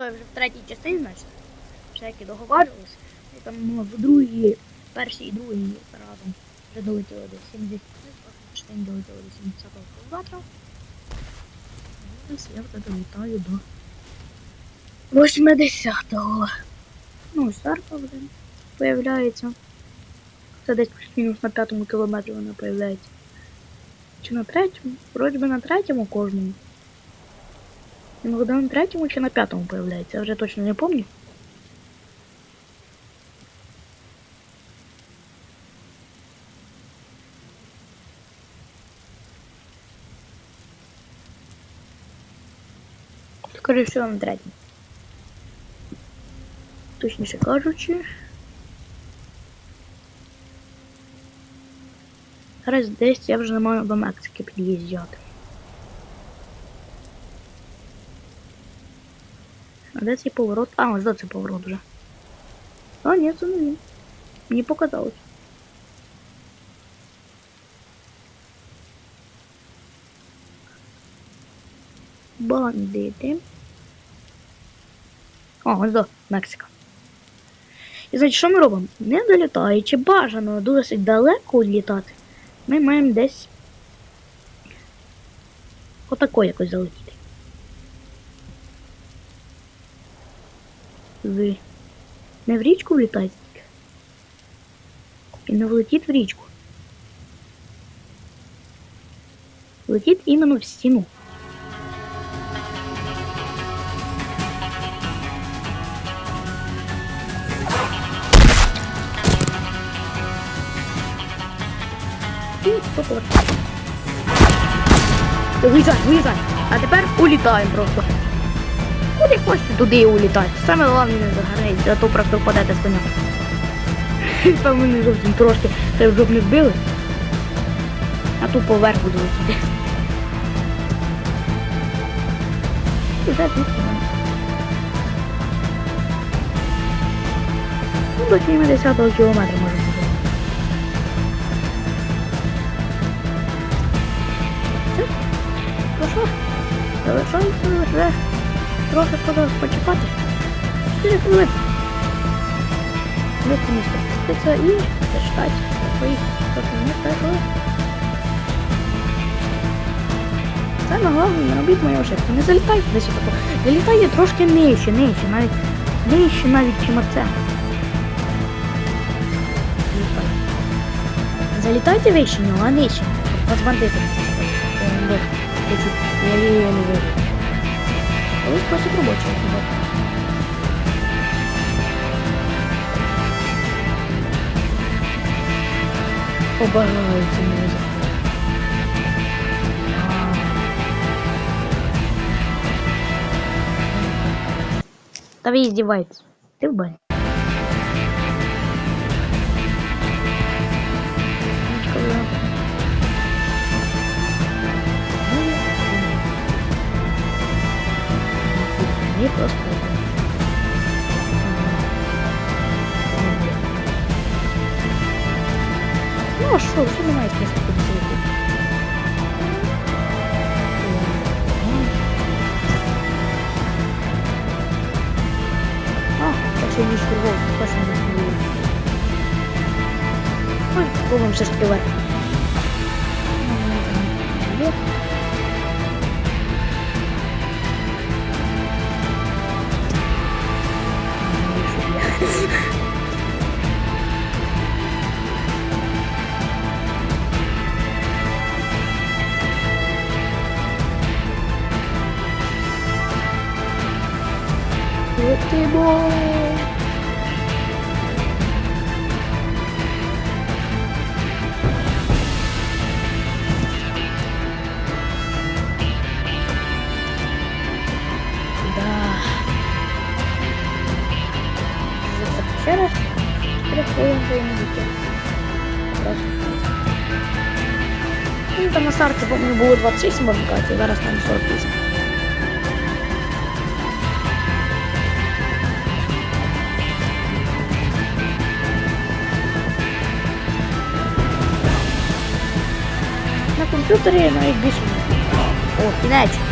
вже в третій частині, значить, всякі договарювалися. І там ну, в другій, першій і другій разом вже долетіли до 70, частині долетіли до 70-го кілометра. Ось я вже долітаю до 80-го. Ну, ось арка вже появляється. Це десь плюс-мінус на п'ятому кілометрі вона появляється. Чи на третьому? Вроді би на третьому кожному. Іногда на третьому чи на п'ятому появляється, я вже точно не пам'ятаю. Скоріше всього на третьому. Точніше кажучи. Зараз десь я вже не маю до Мексики під'їжджати. А де цей поворот? А, ось де цей поворот вже. А, ні, це не він. Мені показалось. Бандити. О, ось до Мексика. І значить, що ми робимо? Не долітаючи, бажано досить далеко літати. Ми маємо десь отако якось залетіти. Ви не в річку влітаєте тільки. І не влетіть в річку. Летіть іменно в стіну. І попор. Виїжджай, виїжджай. А тепер улітаємо просто. Куди хочете, туди і улітайте. Саме головне не загорайте, а то просто впадете з коня. Там мене зовсім трошки те в жоп не вбили. А тут поверх буду летіти. І вже. Ну, до 70 кілометра може бути. Ну що, залишається лише трохи подав почекати. 4 хвилини. Вийти місто спуститься і зачитати свої документи першого. Саме головне, не робіть мої ошибки. Не залітайте десь отако. Залітайте трошки нижче, нижче, навіть нижче навіть, чим оце. Залітайте. Вище нього, а нижче. Вас не застали. Я не вижу. Onun nasıl durum açısından? Обожаю эти музыку. Там издевается. Ты в бане. Не просто. Ну а що, що немає смисла тут сидіти? А, так ще ніж кругом, точно не було. Ой, пробуємо все ж таки вверх. Вверх. Летимо! Да. Ще раз приходимо за інвіки. Ну, там на старті, помню, було 26 модифікацій, зараз там 48. На ну і більше. О, кінець.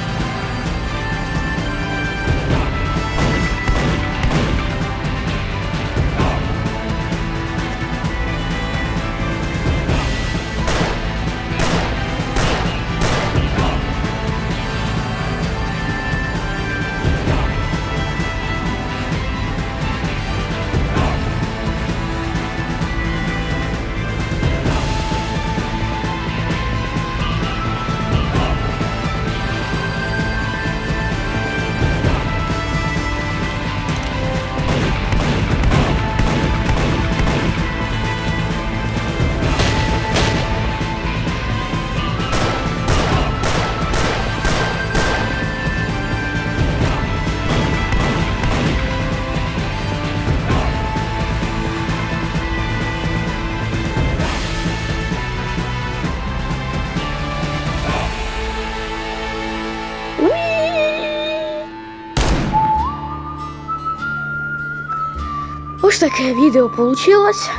таке відео получилось.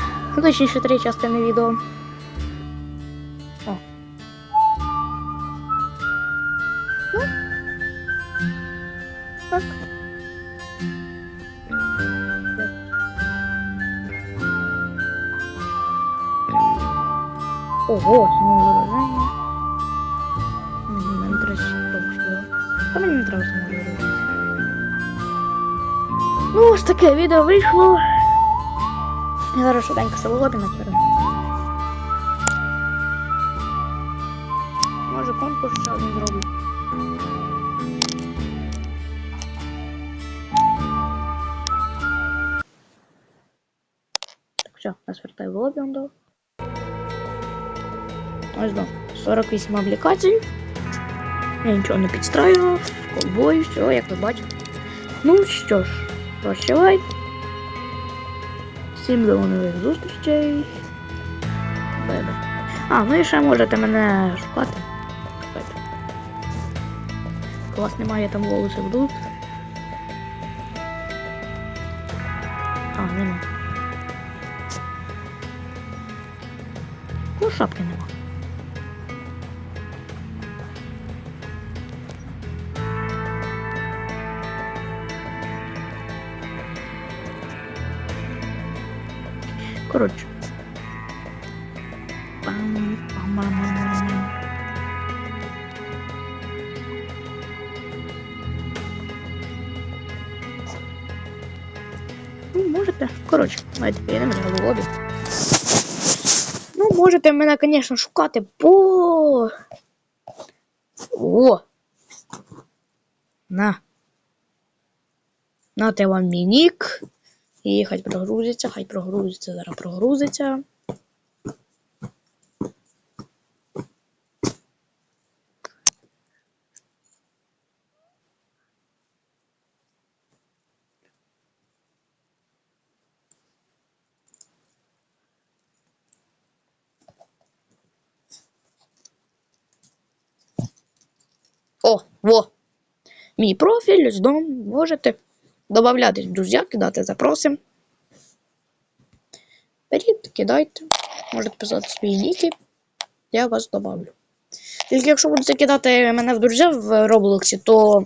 Точніше, три частини відео. О. Ну. Так. Ого, самовираження. Мені не треба ще А мені не треба самовираження. Ну, ось таке відео вийшло. Я зараз швиденько салоти наперед. Може конкурс ще один зроблю. Так, все, нас вертає в лобі он дав. Ось до 48 аплікацій. Я нічого не підстраював. Колбой, все, як ви бачите. Ну що ж, прощавай. Всім до нових зустрічей. Бебе. А, ну і ще можете мене шукати. У вас немає там волоси вдуть. А, нема. Ну, шапки нема. Коротше. Пам, пам, пам, пам, пам. Ну, можете. Коротше, давайте перейдемо в лобі. Ну, можете мене, звісно, шукати по. О! На. Нате вам мій нік. І хай прогрузиться, хай прогрузиться, зараз прогрузиться. О, во! Мій профіль, з дом можете в друзі, кидати запроси. Беріть, кидайте, можете писати свої ніки, я вас добавлю. Тільки якщо будете кидати мене в друзі в Роблоксі, то,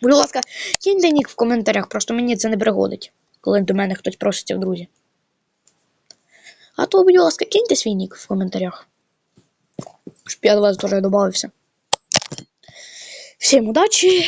будь ласка, киньте нік в коментарях, просто мені це не пригодить, коли до мене хтось проситься в друзі. А то, будь ласка, киньте свій нік в коментарях. Щоб я до вас теж додався. Всім удачі!